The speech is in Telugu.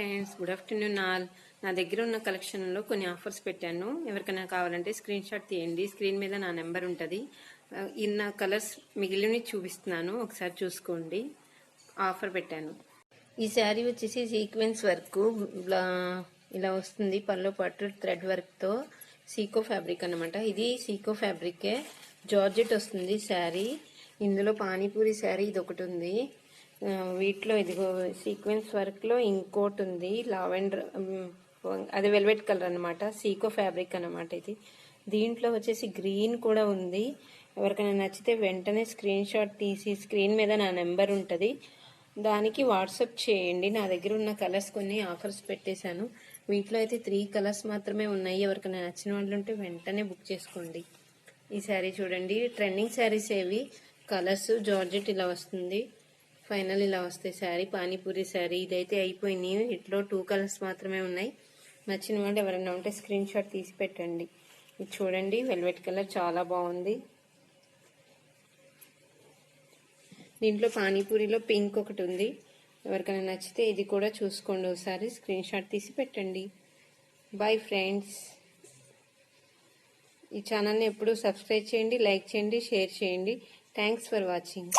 ఫ్రెండ్స్ గుడ్ ఆఫ్టర్నూన్ ఆల్ నా దగ్గర ఉన్న కలెక్షన్లో కొన్ని ఆఫర్స్ పెట్టాను. ఎవరికైనా కావాలంటే స్క్రీన్ షాట్ తీయండి. స్క్రీన్ మీద నా నెంబర్ ఉంటుంది. ఇన్న కలర్స్ మిగిలినవి చూపిస్తున్నాను. ఒకసారి చూసుకోండి. ఆఫర్ పెట్టాను. ఈ శారీ వచ్చేసి సీక్వెన్స్ వర్క్ ఇలా వస్తుంది. పళ్ళు పట్టు థ్రెడ్ వర్క్తో సీకో ఫ్యాబ్రిక్ అన్నమాట. ఇది సీకో ఫ్యాబ్రికే జార్జెట్ వస్తుంది శారీ. ఇందులో పానీపూరి శారీ ఇది ఒకటి ఉంది. వీటిలో ఇదిగో సీక్వెన్స్ వర్క్లో ఇంకోటి ఉంది లావెండర్ అది వెల్వెట్ కలర్ అనమాట సీకో ఫ్యాబ్రిక్ అన్నమాట ఇది. దీంట్లో వచ్చేసి గ్రీన్ కూడా ఉంది. ఎవరికైనా నచ్చితే వెంటనే స్క్రీన్ షాట్ తీసి స్క్రీన్ మీద నా నెంబర్ ఉంటుంది. దానికి వాట్సాప్ చేయండి. నా దగ్గర ఉన్న కలర్స్ కొన్ని ఆఫర్స్ పెట్టేశాను. వీటిలో అయితే త్రీ కలర్స్ మాత్రమే ఉన్నాయి. ఎవరికైనా నచ్చిన వాళ్ళు ఉంటే వెంటనే బుక్ చేసుకోండి. ఈ శారీ చూడండి. ట్రెండింగ్ శారీస్ ఏవి? కలర్స్ జార్జెట్ ఇలా వస్తుంది. ఫైనల్ ఇలా వస్తాయి. శారీ పానీపూరి శారీ ఇదైతే అయిపోయింది. ఇట్లో టూ కలర్స్ మాత్రమే ఉన్నాయి. నచ్చిన వాళ్ళు ఎవరైనా ఉంటే స్క్రీన్ షాట్ తీసి పెట్టండి. ఇది చూడండి వెల్వెట్ కలర్ చాలా బాగుంది. దీంట్లో పానీపూరిలో పింక్ ఒకటి ఉంది. ఎవరికైనా నచ్చితే ఇది కూడా చూసుకోండి ఒకసారి. స్క్రీన్ షాట్ తీసి పెట్టండి. బాయ్ ఫ్రెండ్స్ ఈ ఛానల్ని ఎప్పుడూ సబ్స్క్రైబ్ చేయండి లైక్ చేయండి షేర్ చేయండి. Thanks for watching